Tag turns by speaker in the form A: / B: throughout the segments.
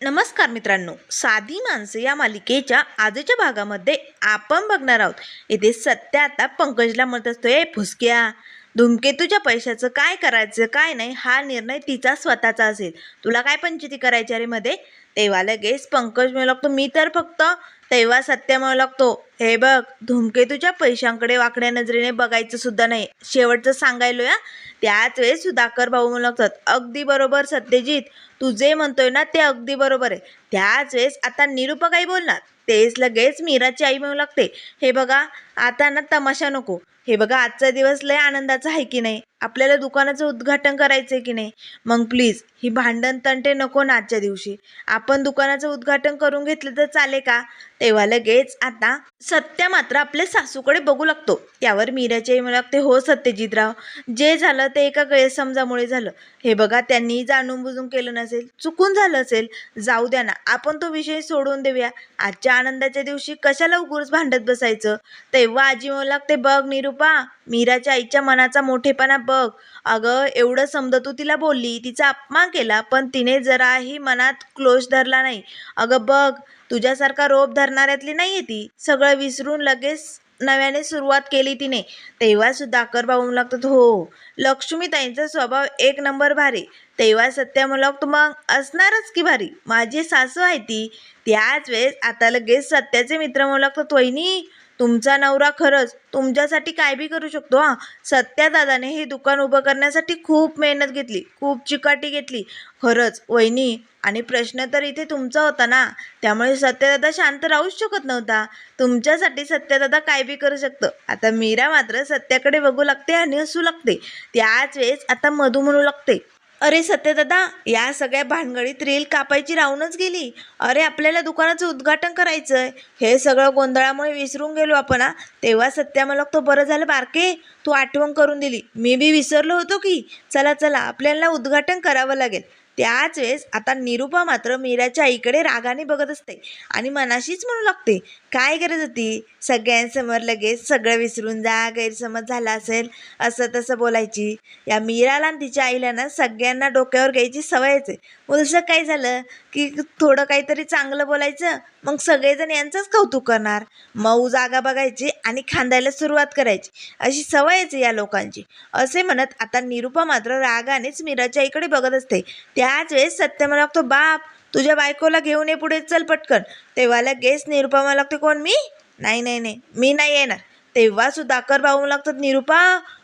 A: नमस्कार मित्रांनो साधी माणसं या मालिकेच्या आजच्या भागामध्ये आपण बघणार आहोत. इथे सत्या आता पंकजला म्हणत असतो ए फुसक्या धुमकेतूच्या पैशाचं काय करायचं काय नाही हा निर्णय तिचा स्वतःचा असेल. तुला काय पंचायती करायची अरे मध्ये? तेव्हा लगेच पंकज म्हणू लागतो मी तर फक्त तेव्हा सत्य लागतो हे बघ धूमकेतूच्या पैशांकडे वाकड्या नजरेने बघायचं सुद्धा नाही. शेवटचं सांगायलो या? त्याच वेळेस सुधाकर भाऊ म्हणू लागतात अगदी बरोबर सत्यजित. तू जे म्हणतोय ना ते अगदी बरोबर आहे. त्याच वेळेस आता निरूपा काही बोलणार? तेच लगेच मीराची आई म्हणू लागते हे बघा आता ना तमाशा नको. हे बघा आजचा दिवस लय आनंदाचा आहे की नाही? आपल्याला दुकानाचं उद्घाटन करायचं आहे की नाही? मग प्लीज ही भांडण तंटे नको ना आजच्या दिवशी. आपण दुकानाचं उद्घाटन करून घेतलं तर चालेल का? तेव्हा लगेच आता सत्य मात्र आपल्या सासूकडे बघू लागतो. त्यावर मीराचे मला लागते हो सत्यजितराव जे झालं ते एका गैरसमजामुळे झालं. हे बघा त्यांनी जाणून बुजून केलं नसेल चुकून झालं असेल. जाऊ द्या ना आपण तो विषय सोडून देऊया. आजच्या आनंदाच्या दिवशी कशाला उगूरच भांडत बसायचं? तेव्हा आजी म्हणू लागते बघ निरूपा मीराच्या आईच्या मनाचा मोठेपणा बघ. अगं एवढं समजा तू तिला बोलली तिचा अपमान केला पण तिने जराही मनात क्लोज धरला नाही. अगं बघ तुझ्यासारखा रोप धरणाऱ्यातली नाही आहे ती. सगळं विसरून लगेच नव्याने सुरुवात केली तिने. तेव्हा सुद्धा भाऊ म्हणू लागतात हो लक्ष्मीताईंचा स्वभाव एक नंबर भारी. तेव्हा सत्या म्हणू मग असणारच की भारी. माझी सासू आहे ती. त्याच वेळेस आता लगेच सत्याचे मित्र म्हणू वहिनी तुमचा नवरा खरंच तुमच्यासाठी काय बी करू शकतो हां. सत्या दादाने हे दुकान उभं करण्यासाठी खूप मेहनत घेतली खूप चिकाटी घेतली. खरंच वहिनी आणि प्रश्न तर इथे तुमचा होता ना. त्यामुळे सत्यदादा शांत राहूच शकत नव्हता. तुमच्यासाठी सत्यदादा काय बी करू शकतं. आता मीरा मात्र सत्याकडे बघू लागते आणि हसू लागते. त्याच वेळेस आता मधू म्हणू लागते. अरे सत्यदादा या सगळ्या भानगडीत रील कापायची राहूनच गेली. अरे आपल्याला दुकानाचं उद्घाटन करायचं आहे हे सगळं गोंधळामुळे विसरून गेलो आपण हा. तेव्हा सत्या मला तो बरं झालं बारके. तू आठवण करून दिली. मी बी विसरलो होतो की. चला चला आपल्याला उद्घाटन करावं लागेल. त्याच वेळेस आता निरूपा मात्र मीराच्या आईकडे रागाने बघत असते आणि मनाशीच म्हणू लागते काय गरज होती? सगळ्यांसमोर लगेच सगळं विसरून जा गैरसमज झाला असेल असं तसं बोलायची. या मीराला आणि तिच्या आईला ना सगळ्यांना डोक्यावर घ्यायची सवयच आहे. उलसं काय झालं की थोडं काहीतरी चांगलं बोलायचं मग सगळेजण यांचंच कौतुक करणार. मऊ जागा बघायची आणि खांदायला सुरुवात करायची. अशी सवयच आहे या लोकांची. असे म्हणत आता निरूपा मात्र रागानेच मीराच्या आईकडे बघत असते. त्या त्याच वेळेस सत्य लागतो बाप तुझ्या बायकोला घेऊन ये पुढे चल पटकन. तेव्हा लगेच निरुपा मला लागते कोण मी? नाही नाही नाही मी नाही येणार. तेव्हा सुधाकर भाऊ लागतात निरूपा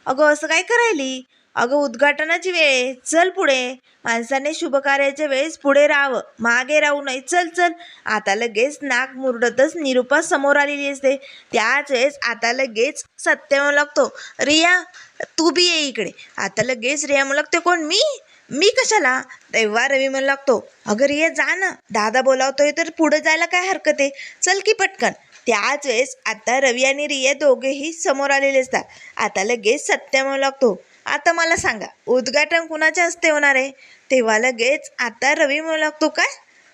A: अगं असं काय करायली? अगं उद्घाटनाची वेळ आहे. चल पुढे. माणसाने शुभकार्याच्या वेळेस पुढे राहावं मागे राहू नये चल चल. आता लगेच नाक मुरडतच निरूपा समोर आलेली असते. त्याच वेळेस आता लगेच सत्य म्हणू लागतो रिया तू बी ये इकडे. आता लगेच रिया म्हणू लागते कोण मी? मी कशाला? तेव्हा रवी म्हणू लागतो अगर ये जा ना. दादा बोलावतोय तर पुढं जायला काय हरकत आहे? चल की पटकन. त्याच वेळेस आता रवी आणि रिया दोघेही समोर आलेले असतात. आता लगेच सत्य म्हणू लागतो आता मला सांगा उद्घाटन कुणाच्या हस्ते होणार आहे? तेव्हा लगेच आता रवी म्हणू लागतो काय?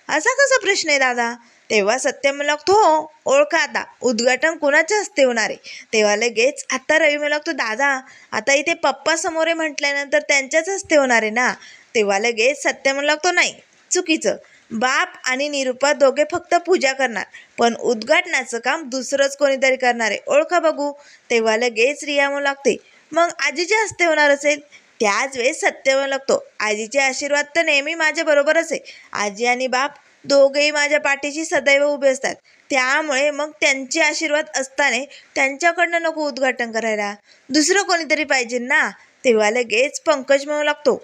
A: असा कसा प्रश्न आहे दादा? तेव्हा सत्य म्हणू हो ओळखा आता उद्घाटन कुणाच्या हस्ते होणार आहे? तेव्हा लगेच आता रवी म्हणू दादा आता इथे पप्पा समोर आहे म्हटल्यानंतर त्यांच्याच हस्ते होणार आहे ना? तेव्हा लगेच सत्य म्हणू लागतो नाही चुकीचं. बाप आणि निरुपा दोघे फक्त पूजा करणार पण उद्घाटनाचं काम दुसरंच कोणीतरी करणार आहे? ओळखा बघू. तेव्हा लगेच रिया म्हणू लागते मग आजीच्या हस्ते होणार असेल? त्याच वेळेस सत्य म्हणू लागतो आजीचे आशीर्वाद तर नेहमी माझ्या बरोबरच आहे. आजी आणि बाप दोघेही माझ्या पाठीशी सदैव उभे असतात. त्यामुळे मग त्यांचे आशीर्वाद असताना त्यांच्याकडनं नको उद्घाटन करायला. दुसरं कोणीतरी पाहिजे ना? तेव्हा लगेच पंकज म्हणू लागतो.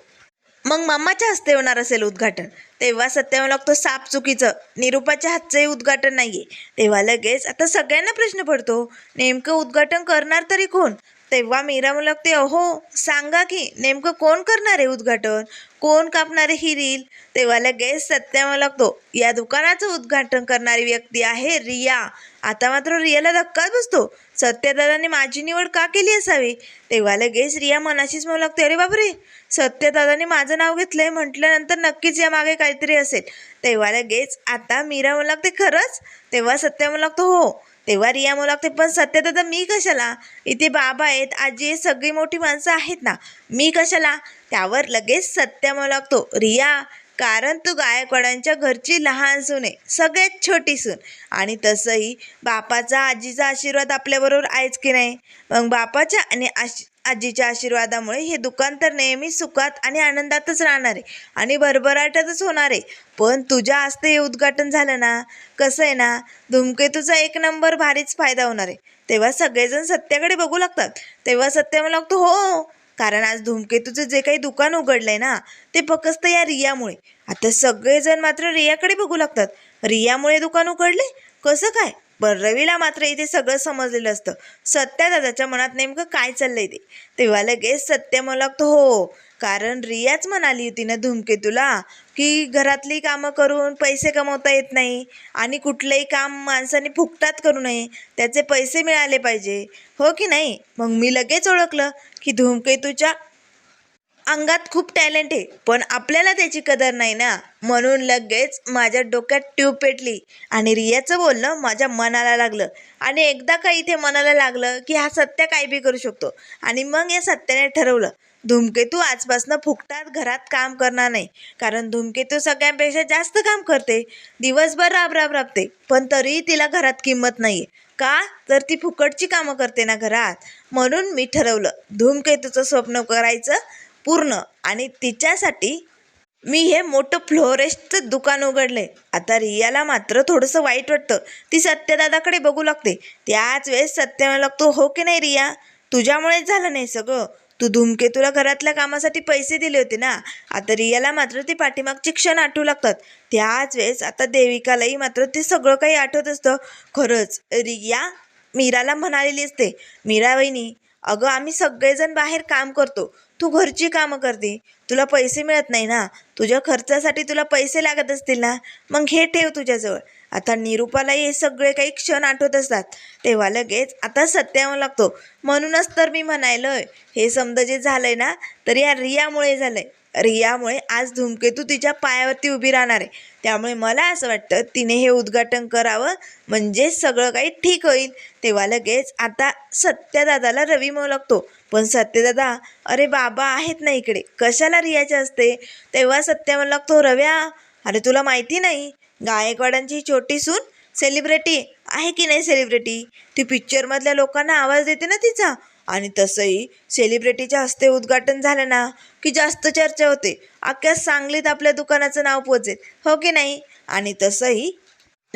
A: मग मम्माच्या हस्ते होणार असेल उद्घाटन. तेव्हा सत्य म्हणू लागतो साप चुकीचं. निरूपाच्या हातचंही उद्घाटन नाही आहे तेव्हा लगेच आता सगळ्यांना प्रश्न पडतो. नेमकं उद्घाटन करणार तरी कोण? तेव्हा मीरा म्हणू अहो सांगा की नेमकं कोण करणार आहे उद्घाटन? कोण कापणार आहे ही रील? तेव्हा लगेच सत्य लागतो या दुकानाचं उद्घाटन करणारी व्यक्ती आहे रिया. आता मात्र रियाला धक्काच बसतो. सत्यदादाने माझी निवड का केली असावी? तेव्हा लगेच रिया मनाशीच म्हणू लागते अरे बापरे! सत्यदादाने माझं नाव घेतलंय. म्हटल्यानंतर नक्कीच या मागे काहीतरी असेल. तेव्हा लगेच आता मीरा म्हणू लागते खरंच? तेव्हा सत्या म्हणू लागतो हो. तेव्हा रिया म्हणू लागते पण सत्यदादा मी कशाला? इथे बाबा आहेत आजी सगळी मोठी माणसं आहेत ना. मी कशाला? त्यावर लगेच सत्य म्हणू लागतो रिया कारण तू गायकवाडांच्या घरची लहान सून आहे सगळ्यात छोटी सून. आणि तसंही बापाचा आजीचा आशीर्वाद आपल्याबरोबर आहेच की नाही? मग बापाच्या आणि आशी आजीच्या आशीर्वादामुळे हे दुकान तर नेहमी सुखात आणि आनंदातच राहणार आहे आणि भरभराटातच होणार. आहे पण तुझ्या हस्ते हे उद्घाटन झालं ना? कसं आहे ना? धूमकेतूचा एक नंबर भारीच फायदा होणार आहे. तेव्हा सगळेजण सत्याकडे बघू लागतात. तेव्हा सत्य मला लागतो हो, हो कारण आज धूमकेतूचं जे काही दुकान उघडलंय ना ते फक्त या रियामुळे. आता सगळेजण मात्र रियाकडे बघू लागतात. रियामुळे दुकान उघडले कसं काय? पण रवीला मात्र इथे सगळं समजलेलं असतं. सत्या दादाच्या मनात नेमकं काय चाललंय ते? तेव्हा लगेच सत्य मला लागतो हो कारण रियाच म्हणाली होती ना धूमकेतूला की घरातली कामं करून पैसे कमवता येत नाही आणि कुठलंही काम माणसाने फुकटात करू नये त्याचे पैसे मिळाले पाहिजे. हो की नाही? मग मी लगेच ओळखलं की धूमकेतूच्या अंगात खूप टॅलेंट आहे पण आपल्याला त्याची कदर नाही ना. म्हणून लगेच माझ्या डोक्यात ट्यूब पेटली आणि रियाचं बोलणं माझ्या मनाला लागलं. आणि एकदा का इथे मनाला लागलं की हा सत्य काय बी करू शकतो. आणि मग या सत्याने ठरवलं धूमकेतू आजपासनं फुकटात घरात काम करणार नाही कारण धूमकेतू सगळ्यांपेक्षा जास्त काम करते. दिवसभर राब राब राबते पण तरीही तिला घरात किंमत नाही का? तर ती फुकटची कामं करते ना घरात. म्हणून मी ठरवलं धूमकेतूचं स्वप्न करायचं पूर्ण. आणि तिच्यासाठी मी हे मोठं फ्लोरेस्टचं दुकान उघडले आता रियाला मात्र थोडंसं वाईट वाटतं. ती सत्यदादाकडे बघू लागते. त्याच वेळेस सत्य मला लागतो हो की नाही रिया? तुझ्यामुळेच झालं नाही सगळं. तू धूमकेतूला घरातल्या कामासाठी पैसे दिले होते ना? आता रियाला मात्र ते पाठीमागचे क्षण आठवू लागतात. त्याच वेळेस आता देविकालाही मात्र ते सगळं काही आठवत असतं. खरंच रिया मीराला म्हणालेली असते मीरा वहिनी अगं आम्ही सगळेजण बाहेर काम करतो. तू घरची कामं करते. तुला पैसे मिळत नाही ना. तुझ्या खर्चासाठी तुला पैसे लागत असतील ना. मग हे ठेव तुझ्याजवळ. आता निरूपालाही हे सगळे काही क्षण आठवत असतात. तेव्हा लगेच आता सत्यावं लागतो. म्हणूनच तर मी म्हणायलोय हे समजा जे झालंय ना तर या रियामुळे झालंय. रियामुळे आज धूमकेतू तिच्या पायावरती उभी राहणार आहे. त्यामुळे मला असं वाटतं तिने हे उद्घाटन करावं म्हणजे सगळं काही ठीक होईल. तेव्हा लगेच आता सत्यदादाला रवी म्हणू लागतो. पण सत्यदादा अरे बाबा आहेत ना इकडे. कशाला रियाचे असते? तेव्हा सत्य म्हणला तो रव्या अरे तुला माहिती नाही गायकवाडांची छोटी सून सेलिब्रिटी आहे की नाही सेलिब्रिटी ती पिक्चरमधल्या लोकांना आवाज देते ना तिचा. आणि तसंही सेलिब्रिटीच्या हस्ते उद्घाटन झालं ना की जास्त चर्चा होते. अख्ख्या सांगलीत आपल्या दुकानाचं नाव पोचेल. हो की नाही? आणि तसंही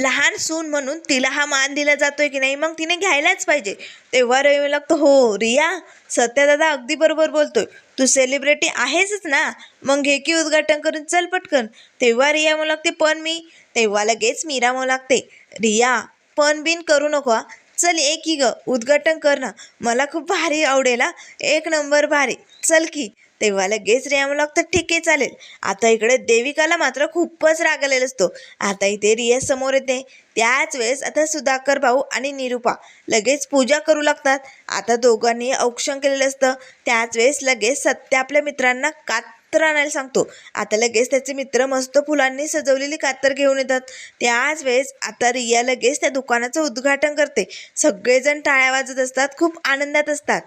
A: लहान सून म्हणून तिला हा मान दिला जातोय की नाही मग तिने घ्यायलाच पाहिजे. तेव्हा रवी लागतो हो रिया सत्यदादा अगदी बरोबर बोलतोय. तू सेलिब्रिटी आहेसच ना? मग घे की उद्घाटन करून चल पटकन. तेव्हा रिया म्हणू लागते पण मी. तेव्हा लगेच मीरा म्हणू लागते रिया पण बिन करू नको चल एक ही ग उद्घाटन कर ना. मला खूप भारी आवडेल एक नंबर भारी. चल की. तेव्हा लगेच रिया म्हणू तर ठीक आहे चालेल. आता इकडे देविकाला मात्र खूपच राग आलेला असतो. आता इथे रिया समोर येते. त्याच वेळेस आता सुधाकर भाऊ आणि निरुपा लगेच पूजा करू लागतात. आता दोघांनी औक्षण केलेलं असतं. त्याच वेळेस लगेच सत्य आपल्या मित्रांना कातर आणायला सांगतो. आता लगेच त्याचे मित्र मस्त फुलांनी सजवलेली कातर घेऊन येतात. त्याच वेळेस आता रिया लगेच त्या दुकानाचं उद्घाटन करते. सगळेजण टाळ्या वाजत असतात. खूप आनंदात असतात.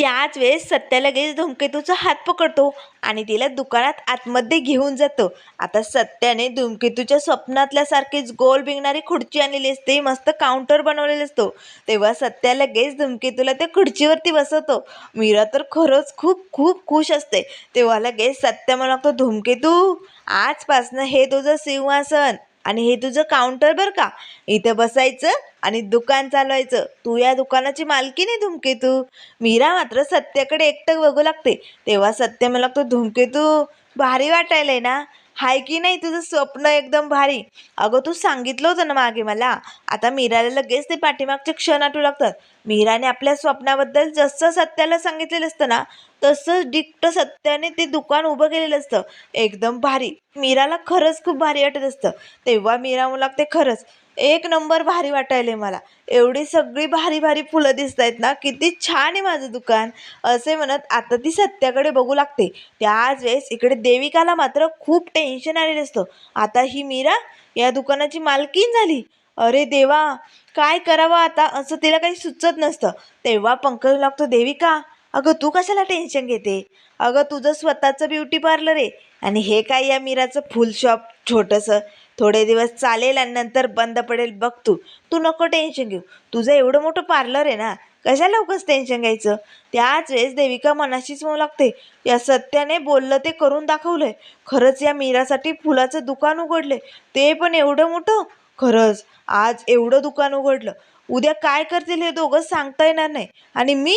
A: त्याच वेळेस सत्या लगेच धूमकेतूचा हात पकडतो आणि तिला दुकानात आतमध्ये घेऊन जातो. आता सत्याने धूमकेतूच्या स्वप्नातल्यासारखीच गोल बिंगणारी खुर्ची आणलेली असते. मस्त काउंटर बनवलेला असतो. तेव्हा सत्या लगेच धूमकेतूला त्या खुर्चीवरती बसवतो. मीरा तर खरंच खूप खूप खुश असते. तेव्हा लगेच सत्या मला लागतो धूमकेतू आजपासनं हे तुझं सिंहासन. आणि हे तुझं काउंटर बरं का? इथं बसायचं आणि दुकान चालवायचं. तू या दुकानाची मालकी नाही धुमकेतू. मीरा मात्र सत्याकडे एकटं बघू लागते. तेव्हा सत्य मला लागतो धुमकेतू भारी वाटायलाय ना? हाय की नाही तुझं स्वप्न एकदम भारी. अगं तू सांगितलं होतं ना मागे मला. आता मीराला लगेच ते पाठीमागचे क्षण आठवू लागतात मीराने आपल्या स्वप्नाबद्दल जसं सत्याला सांगितलेलं असतं ना तसंच डिक्ट सत्याने ते दुकान उभं केलेलं असतं. एकदम भारी. मीराला खरंच खूप भारी वाटत असतं. तेव्हा मीरा म्हणू ते खरंच. एक नंबर भारी वाटायले मला. एवढी सगळी भारी भारी फुलं दिसत आहेत ना किती छान आहे माझं दुकान. असे म्हणत आता ती सत्याकडे बघू लागते. त्याच वेळेस इकडे देविकाला मात्र खूप टेन्शन आलेलं असतं. आता ही मीरा या दुकानाची मालकीन झाली. अरे देवा काय करावं आता? असं तिला काही सुचत नसतं. तेव्हा पंकज लागतो देविका अगं तू कशाला टेन्शन घेते? अगं तुझं स्वतःचं ब्युटी पार्लर आहे. आणि हे काय या मीराचं फुल शॉप छोटंसं? थोडे दिवस चालेल आणि नंतर बंद पडेल बघ तू. तू नको टेन्शन घेऊ. तुझं एवढं मोठं पार्लर आहे ना कशाला उगाच टेन्शन घ्यायचं? त्याच वेळेस देविका मनाशीच म्हणू लागते. या सत्याने बोललं ते करून दाखवलंय. खरंच या मीरासाठी फुलाचं दुकान उघडले ते पण एवढं मोठं? खरंच आज एवढं दुकान उघडलं. उद्या काय करतील हे दोघं सांगता येणार नाही. आणि मी?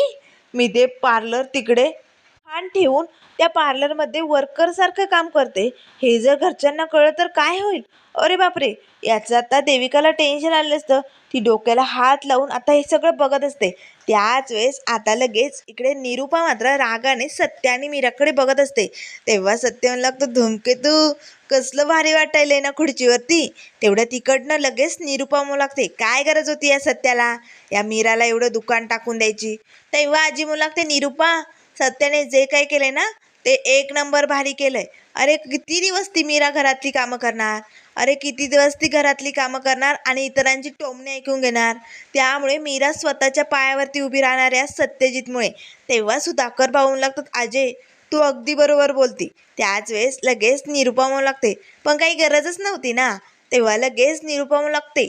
A: मी ते पार्लर तिकडे. छान ठेवून त्या पार्लरमध्ये वर्करसारखं काम करते. हे जर घरच्यांना कळलं तर काय होईल? अरे बापरे! याचं आता देविकाला टेन्शन आलं असतं. ती डोक्याला हात लावून आता हे सगळं बघत असते. त्याच वेळेस आता लगेच इकडे निरूपा मात्र रागाने सत्य आणि मीराकडे बघत असते. तेव्हा सत्य म्हणू लागतो धुमकेतू कसलं भारी वाटायलंय ना खुर्चीवरती? तेवढ्या तिकडनं लगेच निरूपा म्हणू लागते काय गरज होती या सत्याला? या मीराला एवढं दुकान टाकून द्यायची. तेव्हा आजी म्हणू लागते निरूपा सत्याने जे काही केलंय ना ते एक नंबर भारी केलंय. अरे किती दिवस ती मीरा घरातली कामं करणार? अरे किती दिवस ती घरातली कामं करणार आणि इतरांची टोमणे ऐकून घेणार? त्यामुळे मीरा स्वतःच्या पायावरती उभी राहणाऱ्या सत्यजितमुळे. तेव्हा सुधाकर पाहून लागतात अजय तू अगदी बरोबर बोलती. त्याच वेळेस लगेच निरुपा म्हणू लागते पण काही गरजच नव्हती ना? तेव्हा लगेच निरुपा म्हणू लागते.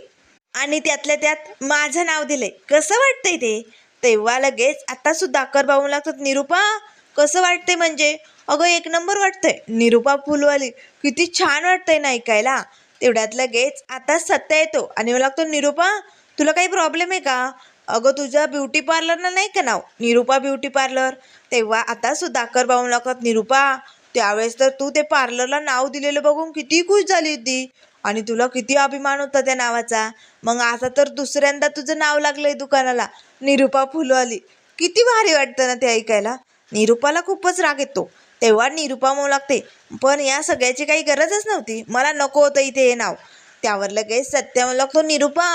A: आणि त्यातल्या त्यात माझं नाव दिलंय. कसं वाटतंय ते? तेव्हा लगेच आता सुधाकर भाऊ लागतात निरुपा कसं वाटते म्हणजे? अगं एक नंबर वाटतंय. निरुपा फुलवाली किती छान वाटतंय ना ऐकायला. तेवढ्यात लगेच आता सत्या येतो आणि मला लागतो निरुपा तुला काही प्रॉब्लेम आहे का? अगं तुझ्या ब्युटी पार्लरला नाही का नाव? निरुपा ब्युटी पार्लर तेव्हा आता सुधाकर भाऊ लागतात निरुपा त्यावेळेस तर तू ते पार्लरला नाव दिलेलं बघून किती खुश झाली होती. आणि तुला किती अभिमान होता त्या नावाचा? मग आता तर दुसऱ्यांदा तुझं नाव लागलंय दुकानाला. निरुपा फुलवाली. किती भारी वाटतं ना ते ऐकायला. निरुपाला खूपच राग येतो. तेव्हा निरुपा म्हणू लागते पण या सगळ्याची काही गरजच नव्हती. मला नको होतं इथे हे नाव. त्यावर लगेच सत्य म्हणू लागतो निरुपा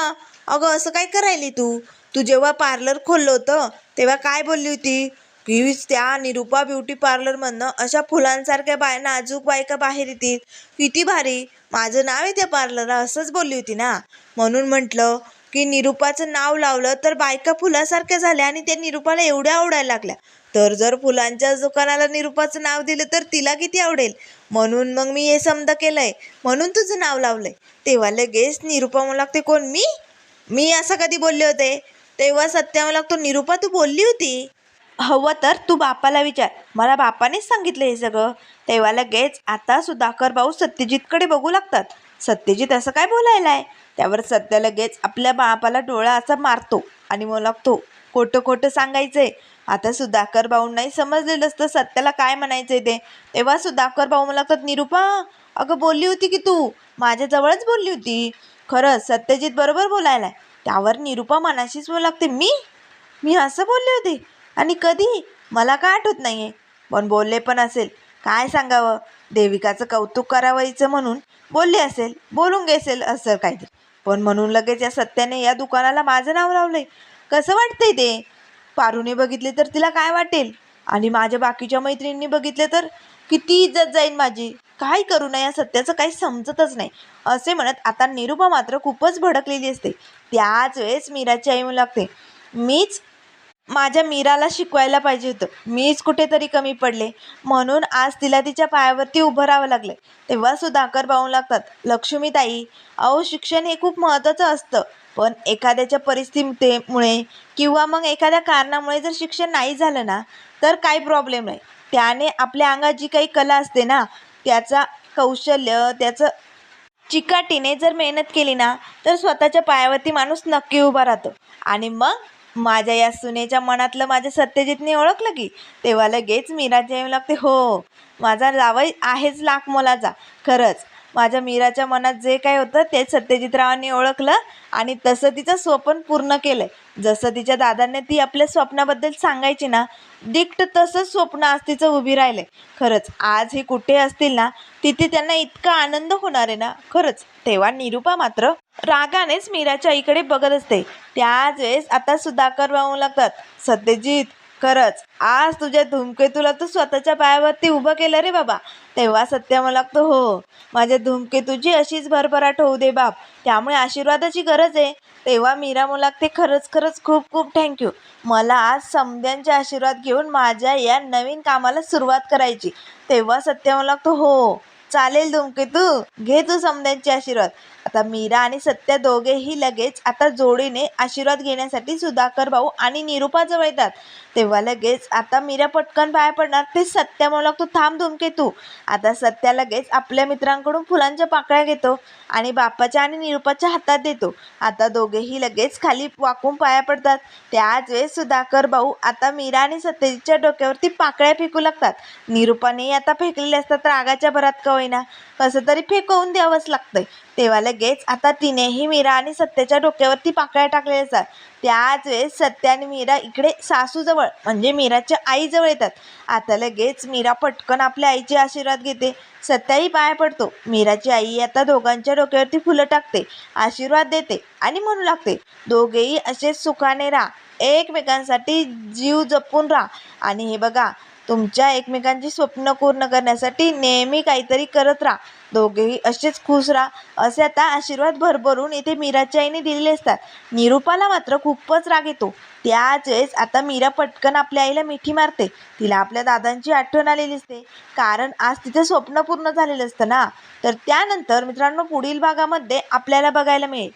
A: अगं असं काय करायली तू? तू जेव्हा पार्लर खोललं होतं तेव्हा काय बोलली होती? की त्या निरुपा ब्युटी पार्लरमधनं अशा फुलांसारख्या बाय नाजूक बायका बाहेर येतील. किती भारी. माझं नाव आहे त्या पार्लरला असंच बोलली होती ना. म्हणून म्हटलं की निरुपाचं नाव लावलं तर बायका फुलासारख्या झाल्या आणि त्या निरुपाला एवढ्या आवडायला लागल्या. तर जर फुलांच्या दुकानाला निरुपाचं नाव दिलं तर तिला किती आवडेल? म्हणून मग मी हे समजा केलंय. म्हणून तुझं नाव लावलंय. तेव्हा लगेच निरुपा म्हणू लागते कोण मी? मी असं कधी बोलले होते? तेव्हा सत्या म्हणू लागतो निरुपा तू बोलली होती? हवं तर तू बापाला विचार. मला बापानेच सांगितलं हे सगळं. तेव्हा लगेच आता सुधाकर भाऊ सत्यजितकडे बघू लागतात. सत्यजित असं काय बोलायला आहे त्यावर सत्य लगेच आपल्या बापाला डोळा असा मारतो आणि मग लागतो खोटं खोटं सांगायचंय. आता सुधाकर भाऊंनाही समजलेलं असतं सत्याला काय म्हणायचंय ते? तेव्हा सुधाकर भाऊ मला लागतात निरुपा अगं बोलली होती की तू? माझ्याजवळच बोलली होती. खरंच? सत्यजित बरोबर बोलायला आहे त्यावर निरुपा मनाशीच बोलू लागते मी? मी असं बोलले होते? आणि कधी? मला का आठवत नाही आहे पण बोलले पण असेल. काय सांगावं? देविकाचं कौतुक करावं म्हणून बोलले असेल. बोलून घेसेल असं काहीतरी. पण म्हणून लगेच या सत्याने या दुकानाला माझं नाव लावलंय. कसं वाटतंय ते? पारूने बघितले तर तिला काय वाटेल? आणि माझ्या बाकीच्या मैत्रिणींनी बघितले तर किती इज्जत जाईल माझी. काय करू नये? या सत्याचं काही समजतच नाही. असे म्हणत आता निरुपा मात्र खूपच भडकलेली असते. त्याच वेळेस मीराची आई लागते मीच माझ्या मीराला शिकवायला पाहिजे होतं. मीच कुठेतरी कमी पडले. म्हणून आज तिला तिच्या पायावरती उभं राहावं लागलं. तेव्हा सुधाकर पाहू लागतात लक्ष्मीताई अहो शिक्षण हे खूप महत्त्वाचं असतं. पण एखाद्याच्या परिस्थितीमुळे किंवा मग एखाद्या कारणामुळे जर शिक्षण नाही झालं ना तर काही प्रॉब्लेम नाही. त्याने आपल्या अंगात जी काही कला असते ना त्याचा कौशल्य त्याचं चिकाटीने जर मेहनत केली ना तर स्वतःच्या पायावरती माणूस नक्की उभा राहतो. आणि मग माझ्या या सुनेच्या मनातलं माझ्या सत्यजितने ओळखलं की? तेव्हा लगेच मीराच्या येऊ लागते हो माझा जावई आहेच लाख मोलाचा खरंच माझ्या मीराच्या मनात जे काय होतं ते सत्यजितरावांनी ओळखलं आणि तसं तिचं स्वप्न पूर्ण केलं जसं तिच्या दादांनी ती आपल्या स्वप्नाबद्दल सांगायची ना दिक्ट तसंच स्वप्न आज तिचं उभी राहिले खरंच आज हे कुठे असतील ना तिथे त्यांना इतका आनंद होणार आहे ना. खरंच तेव्हा निरुपा मात्र रागानेच मीराच्या आईकडे बघत असते. त्याच वेळेस आता सुधाकर वाहू लागतात. सत्यजित खरंच आज तुझ्या धूमकेतूला तू स्वतःच्या पायावरती उभं केलं रे बाबा. तेव्हा सत्य मला लागतो हो माझ्या धूमकेतूची अशीच भरभराट होऊ दे बाप. त्यामुळे आशीर्वादाची गरज आहे. तेव्हा मीरा लागते खरंच खरंच खूप खूप थँक्यू मला आज समद्यांचे आशीर्वाद घेऊन माझ्या या नवीन कामाला सुरुवात करायची. तेव्हा सत्य मला लागतो हो चालेल धूमकेतू घे तू समद्यांचे आशीर्वाद. आता मीरा आणि सत्य दोघेही लगेच आता जोडीने आशीर्वाद घेण्यासाठी सुधाकर भाऊ आणि निरुपाजवळ येतात. तेव्हा लगेच आता मीरा पटकन पाया पडणार. ते सत्य म्हणू लागतो थांब धूमकेतू आता सत्या लगेच आपल्या मित्रांकडून फुलांच्या पाकळ्या घेतो आणि बापाच्या आणि निरुपाच्या हातात देतो. आता दोघेही लगेच खाली वाकून पाया पडतात. त्याच वेळेस सुधाकर भाऊ आता मीरा आणि सत्यजीतच्या डोक्यावरती पाकळ्या फेकू लागतात. निरुपानेही आता फेकलेले असतात रागाच्या भरात का होईना. कसं तरी फेकवून द्यावंच लागतंय. तेव्हा लगेच आता तिनेही मीरा आणि सत्याच्या डोक्यावरती पाकळ्या टाकलेल्या असतात. त्याच वेळेस सत्य आणि मीरा इकडे सासूजवळ म्हणजे मीराच्या आईजवळ येतात. आता लगेच मीरा पटकन आपल्या आईचे आशीर्वाद घेते. सत्याही पाया पडतो. मीराची आई आता दोघांच्या डोक्यावरती फुलं टाकते आशीर्वाद देते आणि म्हणू लागते दोघेही असे सुखाने राहा. एकमेकांसाठी जीव जपून राहा. आणि हे बघा तुमच्या एकमेकांची स्वप्न पूर्ण करण्यासाठी नेहमी काहीतरी करत राहा. दोघेही असेच खुश राहा. असे आता आशीर्वाद भरभरून इथे मीराच्या आईने दिलेले असतात. निरूपाला मात्र खूपच राग येतो. त्याच वेळेस आता मीरा पटकन आपल्या आईला मिठी मारते. तिला आपल्या दादांची आठवण आलेली असते. कारण आज तिचं स्वप्न पूर्ण झालेलं असतं ना. तर त्यानंतर मित्रांनो पुढील भागामध्ये आपल्याला बघायला मिळेल.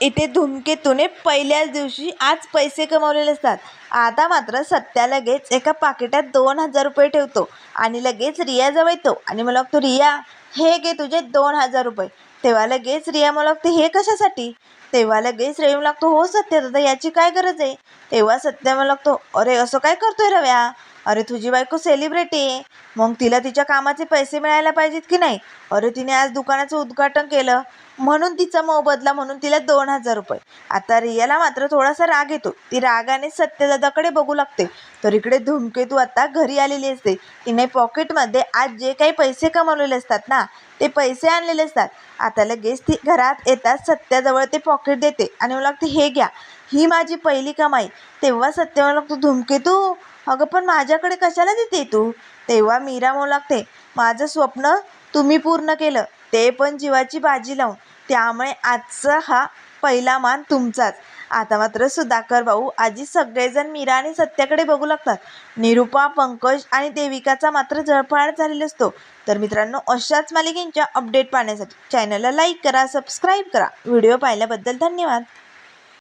A: इथे धूमकेतूने पहिल्याच दिवशी आज पैसे कमवलेले असतात. आता मात्र सत्या लगेच एका पाकिटात दोन हजार रुपये ठेवतो आणि लगेच रियाजवळ येतो आणि मला वाटतो रिया हे घे तुझे दोन हजार रुपये. तेव्हा लगेच रिया मला वाटते हे कशासाठी? तेव्हा लगेच रवी लागतो हो सत्य दादा याची काय गरज आहे? तेव्हा सत्य मला लागतो अरे असं काय करतोय रव्या? अरे तुझी बायको सेलिब्रिटी आहे. मग तिला तिच्या कामाचे पैसे मिळायला पाहिजेत की नाही? अरे तिने आज दुकानाचं उद्घाटन केलं. म्हणून तिचा मोबदला म्हणून तिला दोन हजार रुपये. आता रियाला मात्र थोडासा राग येतो. ती रागाने सत्यदादाकडे बघू लागते. तर इकडे धूमकेतू आता घरी आलेली असते. तिने पॉकेटमध्ये आज जे काही पैसे कमवलेले असतात ना ते पैसे आणलेले असतात. आता लगेच ती घरात येतात सत्याजवळ ते पॉकेट देते आणि मला लागते हे घ्या ही माझी पहिली कमाई. तेव्हा सत्य मला लागतो धूमकेतू अगं पण माझ्याकडे कशाला देते तू? तेव्हा मीरा म्हणू लागते माझं स्वप्न तुम्ही पूर्ण केलं. ते पण जीवाची बाजी लावून. त्यामुळे आजचा हा पहिला मान तुमचाच. आता मात्र सुधाकर भाऊ आजी सगळेजण मीरा आणि सत्याकडे बघू लागतात. निरुपा पंकज आणि देविकाचा मात्र जळफळाट झालेला असतो. तर मित्रांनो अशाच मालिकेंच्या अपडेट पाहण्यासाठी चॅनलला लाईक करा सबस्क्राईब करा. व्हिडिओ पाहिल्याबद्दल धन्यवाद.